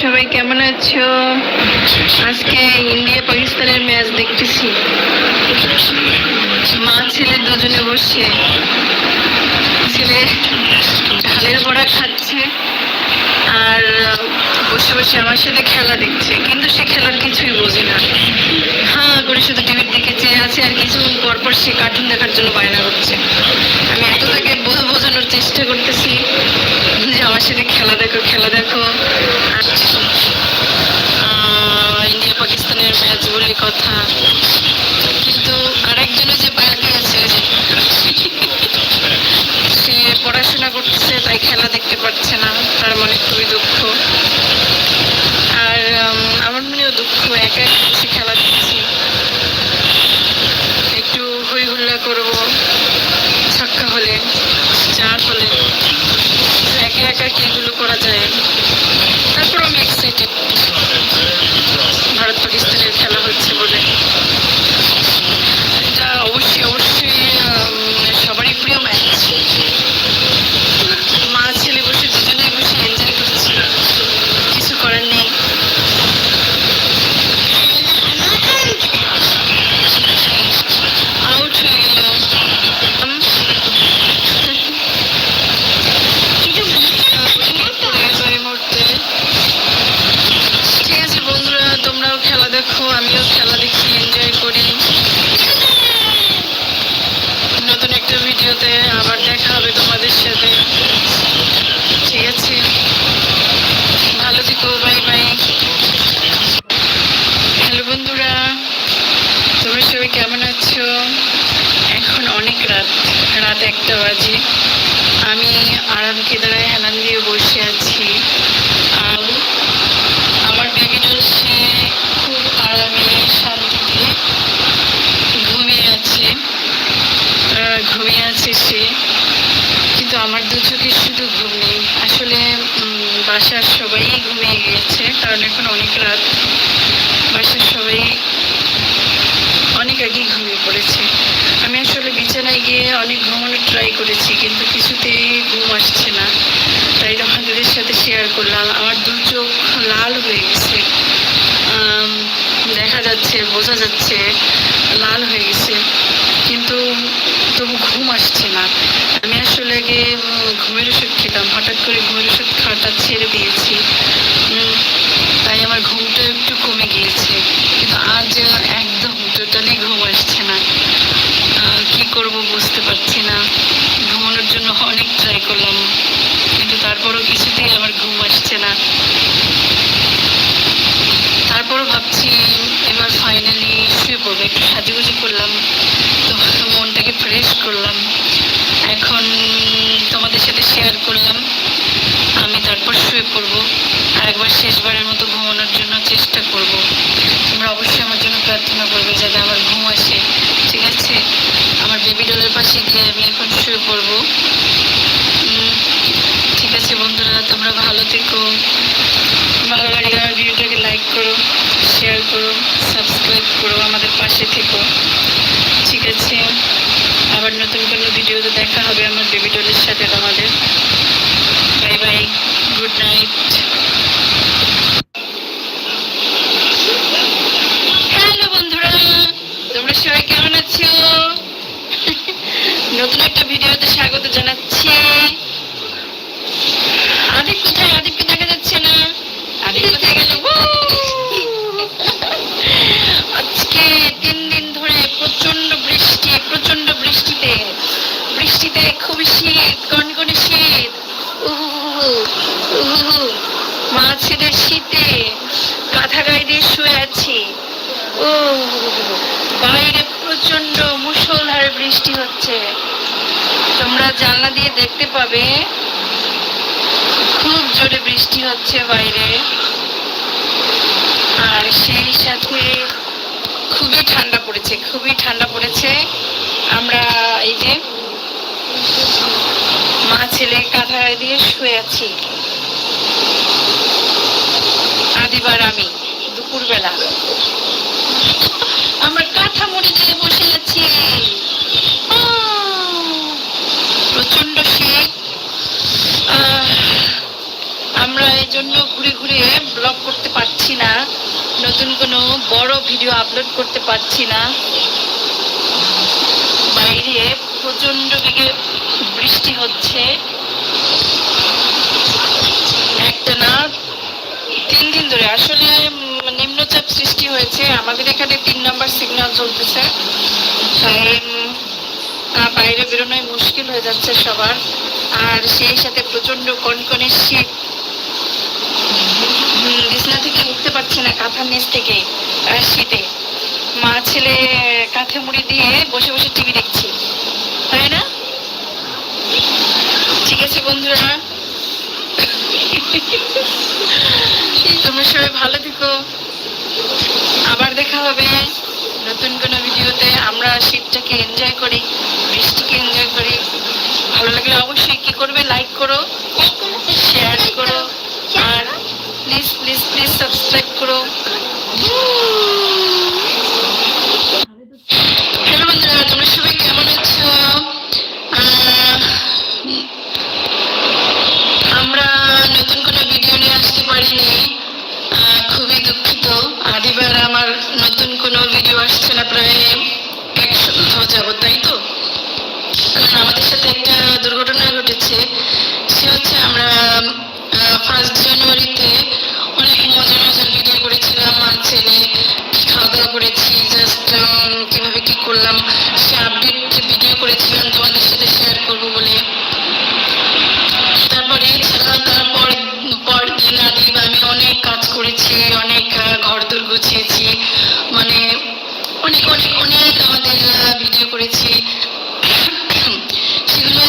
সবাই কেমন আছো? আজকে ইন্ডিয়া পাকিস্তানের ম্যাচ দেখতেছি। মা ছেলে দুজনে বসে। ছেলে ঢালের বড়া খাচ্ছে আর বসে বসে আমার সাথে খেলা দেখছে। কিন্তু সে খেলার কিছুই বোঝে না। হ্যাঁ করে শুধু টিভির দিকে চেয়ে আছে আর কিছুক্ষণ পর পর সে কার্টুন দেখার জন্য বায়না করছে। আমি এত তাকে বোঝা- বোঝানোর চেষ্টা করতেছি। যে আমার সাথে খেলা দেখো খেলা দেখো। ইন্ডিয়া পাকিস্তানের ম্যাচ বলে কথা। কিন্তু আরেকজনে যে বাকি আছে সে পড়াশোনা করতেছে, তাই খেলা দেখতে পাচ্ছে না। তার মনে খুবই দুঃখ। আর আমার মনেও দুঃখ, একা খেলা দেখছি একটু হই হুল্লা করব ছক্কা হলে চার হলে একা একা কি এগুলো করা যায় তারপর আমি এক্সাইটেড ভারত পাকিস্তানের খেলা হচ্ছে বলে এটা অবশ্যই অবশ্যই উম, সবারই প্রিয় ম্যাচ মা ছেলে বসে দুজনেই বসে এনজয় করছি কিছু করার নেই আউট হয়ে গেল উম, পড়ে গেল এই মুহূর্তে। ঠিক আছে বন্ধুরা তোমরাও খেলা দেখো আমিও খেলা দেখি এনজয় করি নতুন একটা ভিডিওতে আবার দেখা হবে তোমাদের সাথে ঠিক আছে ভালো থেকো বাই বাই হ্যালো বন্ধুরা তোমরা সবাই কেমন আছো এখন অনেক রাত একটা বাজে আমি আরাম কেদারায় হেলান দিয়ে বসে আছি। আর আমার বেবি সে খুব আরামে শান্তিতে। ঘুমিয়ে আছে। ঘুমিয়ে আছে সে। কিন্তু আমার দু চোখে শুধু ঘুম নেই। আসলে বাসার সবাই ঘুমিয়ে গিয়েছে। কারণ এখন অনেক রাত। বাসার সবাই অনেক আগেই ঘুমিয়ে পড়েছে আমি আসলে বিছানায় গিয়ে অনেক ঘুমানোর ট্রাই করেছি, কিন্তু কিছুতেই ঘুম আসছে না। তাই তোমাদের সাথে শেয়ার করলাম। আমার দু চোখ লাল হয়ে গেছে। দেখা যাচ্ছে, বোঝা যাচ্ছে, লাল হয়ে গেছে। কিন্তু তবু ঘুম আসছে না। আমি আসলে আগে ঘুমের ওষুধ খেতাম। হঠাৎ করে ঘুমের ওষুধ খাওয়াটা ছেড়ে দিয়েছি। তাই আমার ঘুমটা একটু কমে গিয়েছে। কিন্তু আজ একদম টোটালি ঘুম আসছে না। কি করব বুঝতে পারছি না। জন্য অনেক ট্রাই করলাম। কিন্তু তারপরও কিছুতেই আমার ঘুম আসছে না। তারপরও ভাবছি এবার ফাইনালি শুয়ে পড়ব, একটু সাজুগুজু করলাম। তো মনটাকে ফ্রেশ করলাম। এখন তোমাদের সাথে শেয়ার করলাম। আমি তারপর শুয়ে পড়ব। আর একবার শেষবারের মতো ঘুমানোর জন্য চেষ্টা করব। তোমরা অবশ্যই আমার জন্য প্রার্থনা করবে যাতে আমার ঘুম আসে। ডলের পাশে গিয়ে আমি এখন শুয়ে পড়ব। ঠিক আছে বন্ধুরা, তোমরা ভালো থেকো। ভালো লাগলে আমার ভিডিওটাকে লাইক করো শেয়ার করো সাবস্ক্রাইব করো, আমাদের পাশে থেকো। ঠিক আছে, আবার নতুন কোনো ভিডিওতে দেখা হবে আমার বেবি ডলের সাথে তোমাদের। Bye bye good night hello বন্ধুরা তোমরা সবাই কেমন আছো নতুন একটা ভিডিওতে স্বাগত জানাচ্ছি আদিক কোথায় আদিককে দেখা যাচ্ছে না আদিক কোথায় গেল আজকে তিন দিন ধরে প্রচণ্ড বৃষ্টি প্রচণ্ড বৃষ্টিতে বৃষ্টিতে খুবই শীত কনকনে শীত উহু উহু মা ছেলের শীতে কাঁথা গায়ে দিয়ে শুয়ে আছি। ও, বাইরে প্রচণ্ড মুষলধারে বৃষ্টি হচ্ছে। তোমরা জানলা দিয়ে দেখতে পাবে, খুব জোরে বৃষ্টি হচ্ছে বাইরে। আর সেই সাথে খুবই ঠান্ডা পড়েছে, খুবই ঠান্ডা পড়েছে। আমরা এই যে মা ছেলে কাঁথা দিয়ে শুয়ে আছি। আদিবার আমি, দুপুরবেলা। আমার কাঁথা মুড়ি দিয়ে বসে আছি। প্রচণ্ড শীত। আমরা এই জন্য ঘুরে ঘুরে ব্লগ করতে পারছি না। নতুন কোনো বড় ভিডিও আপলোড করতে পারছি না। বাইরে প্রচণ্ড দিকে বৃষ্টি হচ্ছে। একটা না তিন দিন ধরে। আসলে নিম্নচাপ সৃষ্টি হয়েছে। আমাদের এখানে তিন নম্বর সিগন্যাল চলতেছে। বাইরে বেরোনোই মুশকিল হয়ে যাচ্ছে সবার। আর সেই সাথে প্রচণ্ড কনকনে শীত। বিছনা থেকে উঠতে পারছে না কাঁথার নিচ থেকে শীতে। মা, ছেলে, কাঁথে মুড়ি দিয়ে বসে বসে টিভি দেখছি। তাই না? ঠিক আছে বন্ধুরা। তোমরা সবাই ভালো থেকো। আবার দেখা হবে নতুন কোনো ভিডিওতে। আমরা শীতটাকে এনজয় করি, বৃষ্টিকে এনজয় করি। ভালো লাগলে অবশ্যই কি করবে? লাইক করো শেয়ার করো। আর প্লিজ প্লিজ প্লিজ সাবস্ক্রাইব করো। যাবত, তাই তো? কারণ আমাদের সাথে একটা দুর্ঘটনা ঘটেছে। সে হচ্ছে আমরা ফার্স্ট জানুয়ারিতে অনেক মজা মজার ভিডিও করেছিলাম আর ছেলে কি খাওয়া দাওয়া করেছি জাস্ট কীভাবে কি করলাম, সে আপডেট ভিডিও করেছিলাম, তোমাদের সাথে শেয়ার করব বলে। অনেক আমাদের ভিডিও করেছি। সেগুলো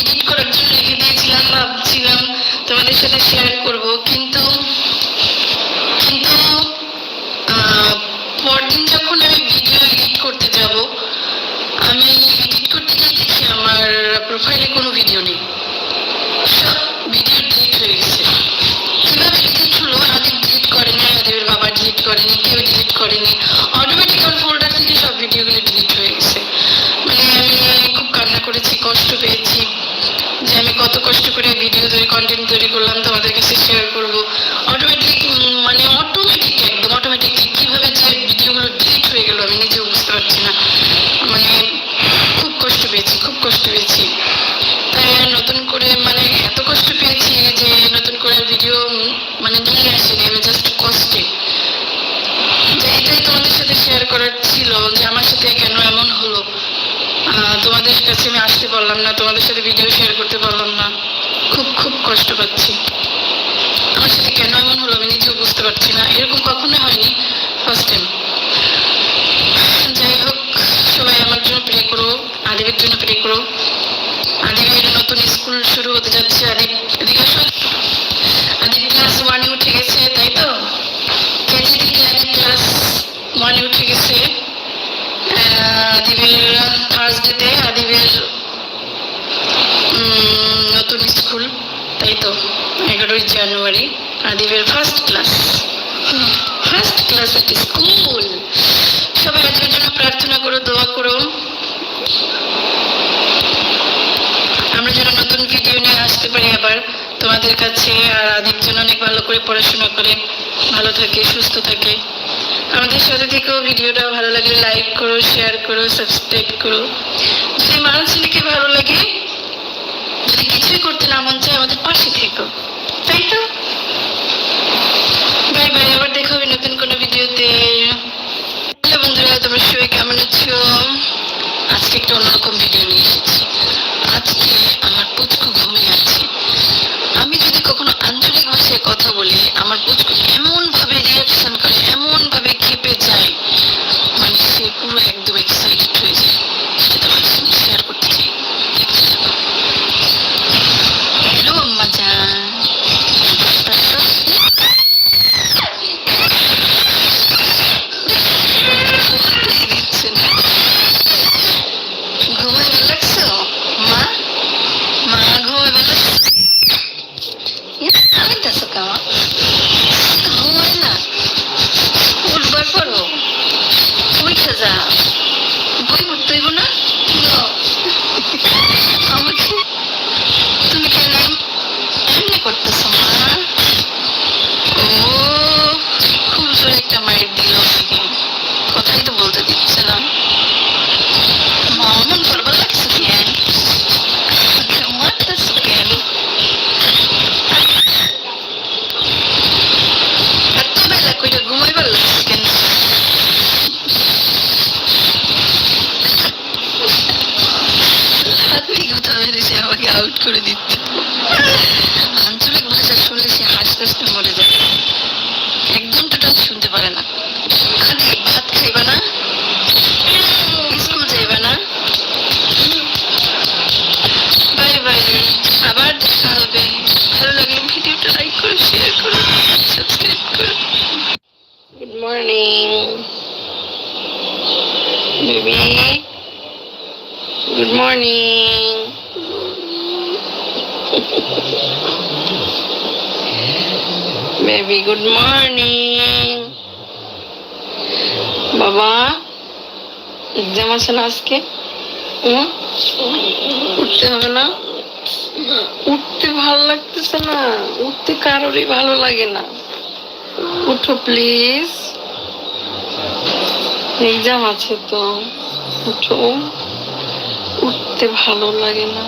এডিট করার জন্য রেখে দিয়েছিলাম, ভাবছিলাম তোমাদের সাথে শেয়ার করব। কিন্তু কিন্তু পরদিন যখন আমি ভিডিও এডিট করতে যাব, আমি এডিট করতে গিয়ে দেখি আমার প্রোফাইলে কোনো ভিডিও নেই। ভিডিও ডিলিট হয়ে গেছে। কীভাবে ডিলিট হলো? আদিব ডিলিট করেনি আদিবের বাবা ডিলিট করেনি, কেউ ডিলিট করেনি। থেকে সব ভিডিওগুলো ডিলিট হয়ে গেছে মানে আমি খুব কান্না করেছি, কষ্ট পেয়েছি যে আমি কত কষ্ট করে ভিডিও তৈরি কন্টেন্ট তৈরি করলাম, তোমাদের কাছে শেয়ার করব। অটোমেটিক মানে অটোমেটিক একদম অটোমেটিকলি কীভাবে যে ভিডিওগুলো ডিলিট হয়ে গেল আমি নিজেও বুঝতে পারছি না। মানে খুব কষ্ট পেয়েছি, খুব কষ্ট পেয়েছি। তাই নতুন করে মানে এত কষ্ট পেয়েছি যে নতুন করে ভিডিও মানে নিয়ে আসিনি আমি জাস্ট কষ্টে যে এটাই তোমাদের সাথে শেয়ার করার ছিল যে আমার সাথে কেন এমন হলো। তোমাদের কাছে আমি আসতে পারলাম না, তোমাদের সাথে ভিডিও শেয়ার করতে পারলাম না। খুব খুব কষ্ট পাচ্ছি। আমার সাথে কেন এমন হলো আমি নিজেও বুঝতে পারছি না। এরকম কখনোই হয়নি ফার্স্ট টাইম যাই হোক, সবাই আমার জন্য প্রে করো, আদিবের জন্য প্রে করো। আদিবের নতুন স্কুল শুরু হতে যাচ্ছে। আদিব এদিকে আসো। থার্সডেতে আদিবের নতুন স্কুল, তাই তো, এগারোই জানুয়ারি, আদিবের ফার্স্ট ক্লাস ফার্স্ট ক্লাস একটি স্কুল। সবাই আজকের জন্য প্রার্থনা করো, দোয়া করো। আমরা যেন নতুন ভিডিও নিয়ে আসতে পারি আবার, তোমাদের কাছে আর আদিব যেন অনেক ভালো করে পড়াশোনা করে, ভালো থাকে, সুস্থ থাকে। আমাদের সাথে থেকেও ভিডিওটা ভালো লাগলে লাইক করো শেয়ার করো সাবস্ক্রাইব করো। যদি মাল ছেলেকে ভালো লাগে, যদি কিছুই করতে না মন চায়, আমাদের পাশে থেকো। তাই তো? বাই বাই আবার দেখা হবে নতুন কোনো ভিডিওতে। হ্যালো বন্ধুরা, তোমরা সবাই কেমন আছো? আজকে একটা অন্যরকম ভিডিও নিয়ে এসেছি। আজকে আমার পুচকু ঘুমিয়ে আছে। আমি যদি কখনো আঞ্চলিক ভাষায় কথা বলি, আমার পুচকু মর্নিং বেবি গুড মর্নিং বাবা এক্সাম আছে আজকে? উঠতে হবে না? উঠতে ভালো লাগতেছে না। উঠতে কারোরই ভালো লাগে না। উঠো প্লিজ এক্সাম আছে তো। উঠো। উঠতে ভালো লাগে না।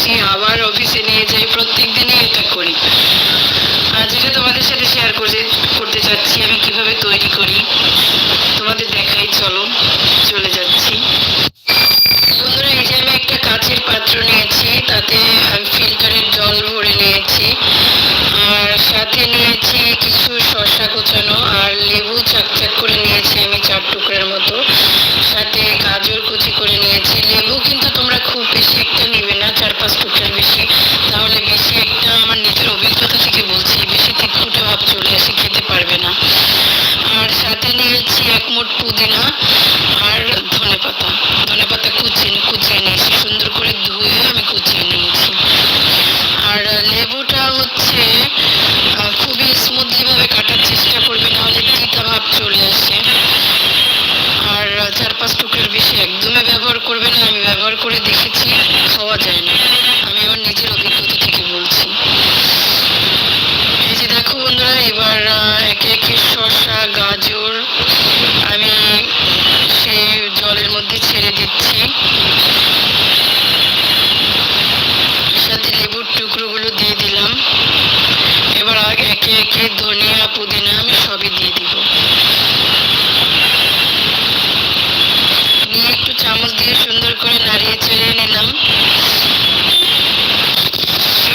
আসি আবার অফিসে নিয়ে যাই, প্রত্যেক দিনই এটা করি। আজকে তোমাদের সাথে শেয়ার করে করতে চাচ্ছি, আমি কীভাবে তৈরি করি, তোমাদের দেখাই, চলে।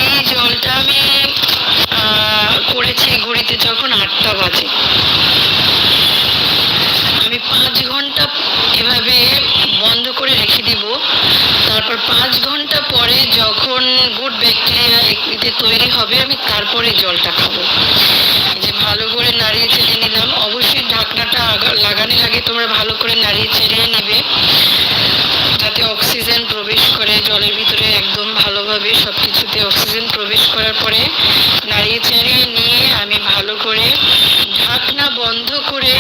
এই জলটা আমি করেছি ঘড়িতে যখন আটটা বাজে। আমি পাঁচ ঘণ্টা এভাবে বন্ধ করে রেখে দিব। তারপর পাঁচ ঘণ্টা পরে যখন গুড ব্যাকটেরিয়া এতে তৈরি হবে, আমি তারপরে জলটা খাব। যে ভালো করে নাড়িয়ে চেড়িয়ে নিলাম। অবশ্যই ঢাকনাটা লাগানোর আগে তোমরা ভালো করে নাড়িয়ে চেড়িয়ে নেবে। যাতে অক্সিজেন প্রবেশ করে। জলের ভিতরে একদম ভালোভাবে সব কিছুতে অক্সিজেন প্রবেশ করার পরে নাড়িয়ে চাড়িয়ে নিয়ে আমি ভালো করে ঢাকনা বন্ধ করে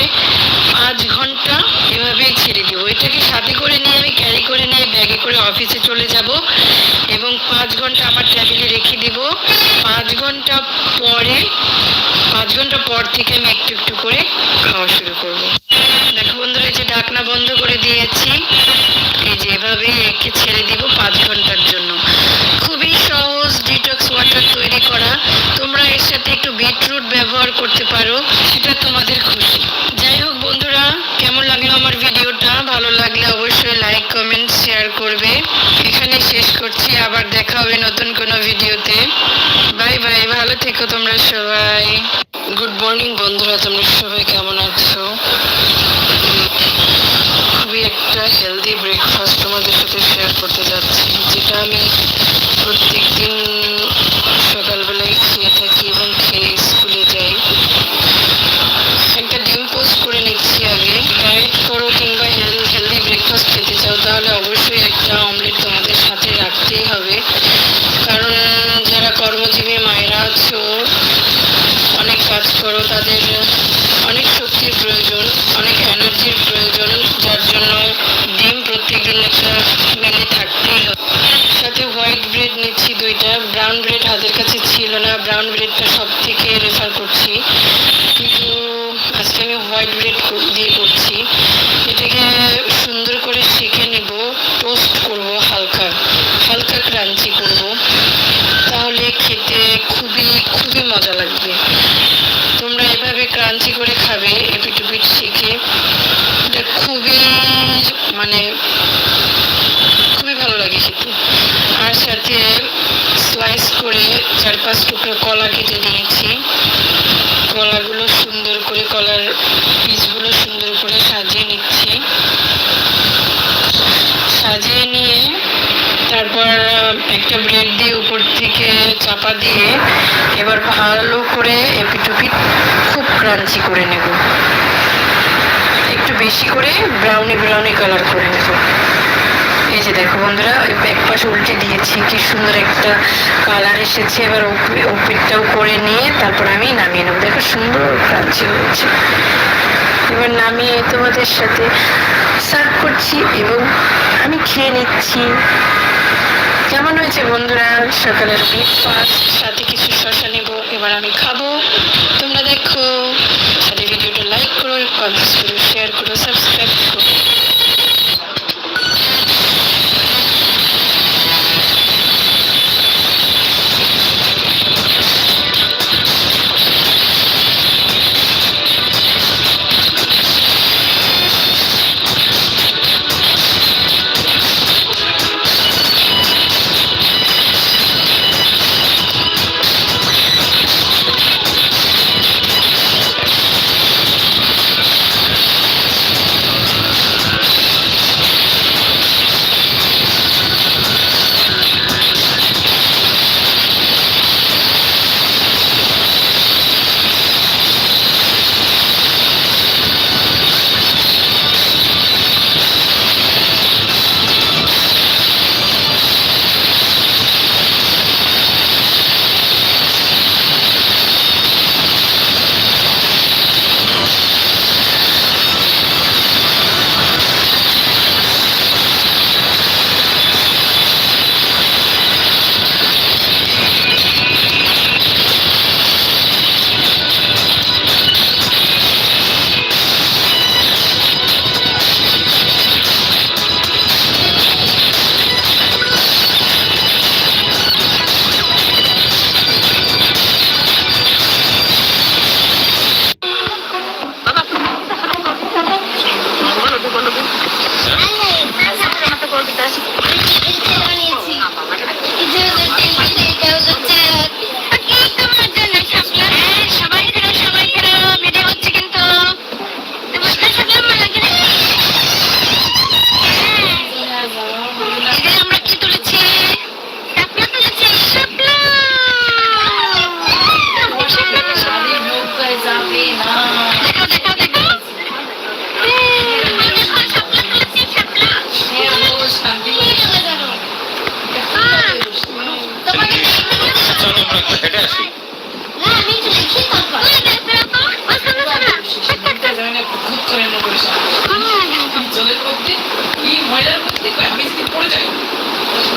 পাঁচ ঘণ্টা এভাবেই ছেড়ে দিব। এটাকে সাথে করে নিয়ে আমি ক্যারি করে নিয়ে ব্যাগে করে অফিসে চলে যাব এবং পাঁচ ঘণ্টা আমার টেবিলে রেখে দিব। পাঁচ ঘণ্টা পরে, পাঁচ ঘণ্টা পর থেকে আমি একটু একটু করে খাওয়া শুরু করব। দেখো বন্ধুরা যে ঢাকনা বন্ধ করে দিয়েছি। এই যে এভাবেই একে ছেড়ে দিব পাঁচ ঘণ্টার জন্য। খুবই সহজ ডিটক্স ওয়াটার তৈরি করা। তোমরা এর সাথে একটু বিটরুট ব্যবহার করতে পারো, সেটা তোমাদের খুশি। যাই হোক বন্ধুরা, কেমন লাগল আমার ভিডিওটা? ভালো লাগলে অবশ্যই লাইক কমেন্ট শেয়ার করবে। এখানে শেষ করছি, আবার দেখা হবে নতুন কোনো ভিডিওতে। বাই বাই ভালো থেকো তোমরা সবাই। গুড মর্নিং বন্ধুরা, তোমরা সবাই কেমন আছো খুবই একটা হেলদি ব্রেকফাস্ট তোমাদের সাথে শেয়ার করতে যাচ্ছি যেটা আমি প্রত্যেক দিন সকালবেলায় খেয়ে থাকি এবং খেয়ে স্কুলে যাই একটা ডিম পোস্ট করে নিচ্ছি আগে ডায়েট করো কিংবা হেলদি ব্রেকফাস্ট খেতে চাও তাহলে অবশ্যই একটা অমলেট তোমাদের সাথে রাখতেই হবে কারণ যারা কর্মজীবী মায়েরা আছো অনেক কাজ করো তাদের অনেক শক্তির প্রয়োজন, অনেক এনার্জির প্রয়োজন, যার জন্য ডিম প্রত্যেকদিন একটা মেনে থাকতেই সাথে হোয়াইট ব্রেড নিচ্ছি দুইটা, ব্রাউন ব্রেড হাতের কাছে ছিল না, ব্রাউন ব্রেডটা সব থেকে রেফার করছি। কিন্তু আজকে আমি হোয়াইট ব্রেড দিয়ে করছি। মানে খুবই ভালো লাগে খেতে। আর সাথে স্লাইস করে চার পাঁচ টুকরা কলা কেটে নিয়েছি কলাগুলো সুন্দর করে কলার পিসগুলো সুন্দর করে সাজিয়ে নিচ্ছি। সাজিয়ে নিয়ে তারপর একটা ব্রেড দিয়ে উপর থেকে চাপা দিয়ে এবার ভালো করে এপিটুপিট খুব ক্রাঞ্চি করে নেব। বেশি করে ব্রাউনি ব্রাউনি কালার করে নেব। এই যে দেখো বন্ধুরা ওই এক পাশে উল্টে দিয়েছি কি সুন্দর একটা কালার এসেছে। এবার উপরটাও করে নিয়ে তারপর আমি নামিয়ে নেব। দেখো সুন্দর ক্রাঞ্চি হয়েছে। এবার নামিয়ে তোমাদের সাথে সার্ভ করছি এবং আমি খেয়ে নিচ্ছি। কেমন হয়েছে বন্ধুরা? সকালের ব্রেকফাস্ট সাথে কিছু শশা নেব এবার আমি খাব। তোমরা দেখো। ভিডিওটা লাইক করো কমেন্টস করো শেয়ার করো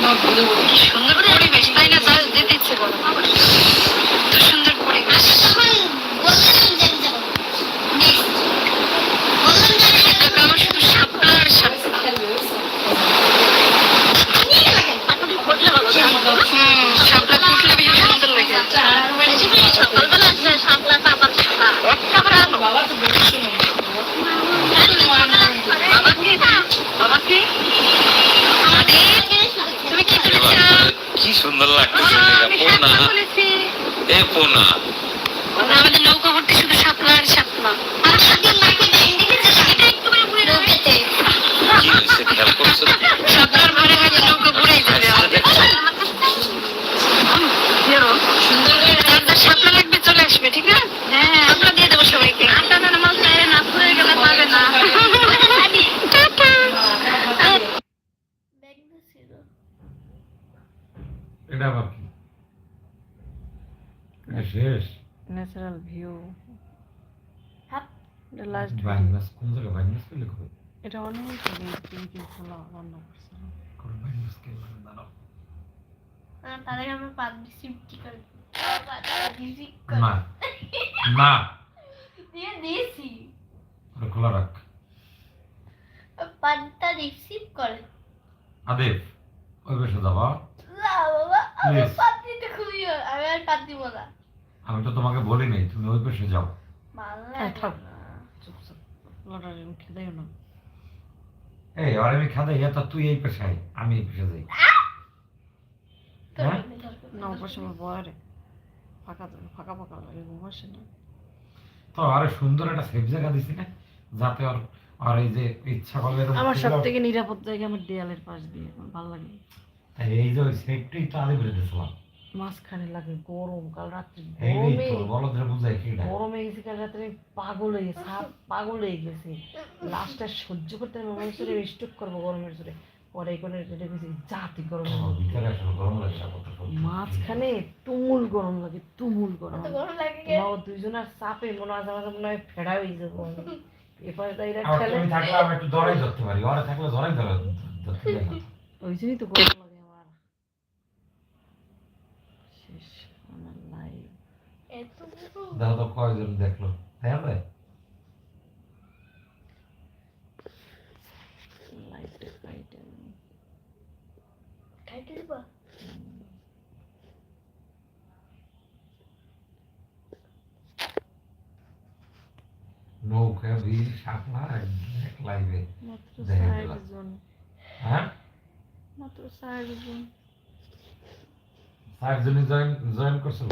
সুন্দর পরিবেশ, তাই না? যা যেতে ইচ্ছে করো তো সুন্দর পরিবেশ। আমার শুধু শাপলা আর হুম শাপলা ফুটলে বেশি সুন্দর লাগে। সকালবেলা তারপরে আলো বাবা তো বেশি শুনুন বাবাকে বাবাকে তুমি কি এবার তুলেছো কি সুন্দর লাগতেছে পোনা। এ পোনা। আমাদের নৌকা ভর্তি শুধু শাপলা আর শাপলা এটা আবার কি? শেষ? ন্যাচারাল ভিউ এটা লাস্ট বাইনাস কোন জায়গায়? বাইনাস করলে কবে এটা অনেক দিন তিন খোলা রান্না করছিলাম কোন বাইনাস কে মানে দাঁড়াও। তাদের আমরা দিচ্ছি করে। না না দিয়ে দিয়েছি। খোলা রাখ। পাতটা রিসিভ করে। আদেব ওই বেশে যাবা আমি Please. পাত দিতে খুবই আমি আর পাত দিব না। আমি তো তোমাকে বলি নাই তুমি ওই পাশে যাও। হ্যাঁ, লাগে থাক। চুপচাপ লড়াই খেতেও না। এই আর আমি খাদে ইয়া তুই এই পাশে আমি এই পাশে যাই। হ্যাঁ? না বয়ারে। ফাঁকা ফাঁকা ফাঁকা লাগে ঘুম আসে না। তো আরে সুন্দর একটা সেফ জায়গা দিছি না? যাতে ওর আর এই যে ইচ্ছা করলে আমার সব থেকে নিরাপদ জায়গা আমার দেয়ালের পাশ দিয়ে আমার ভালো লাগে। তাই এই যে তো আগে দিয়েছিলাম। মাঝখানে লাগে গরম কাল রাত্রি গরমে তো বলদের বুঝাই কি গরমে গেছি কাল রাত্রে পাগল হয়ে গেছি পাগল হয়ে গেছি। সহ্য করতে আমি মনে স্টক করব গরমের জোরে। পরে গেছি জাতি গরম। মাঝখানে তুমুল গরম লাগে তুমুল গরম? তোমরা দুইজনের চাপে মনে হয় আমার মনে হয় ফেড়া হয়ে যাব। এরপরে তো খেলে থাকলে আমি একটু ধরাই ধরতে পারি ওরা থাকলে ধরাই ধরে ধরতে পারি। ওই জন্যই তো গরম লাগে আমার শেষ আমার লাইফ তো কয়জন দেখল? হ্যাঁ খাইতে দিবা? নৌকা বীর শাপলা এক লাইভে হ্যাঁ? মাত্র ষাট জন। চারজনই জয়েন জয়েন করছিল?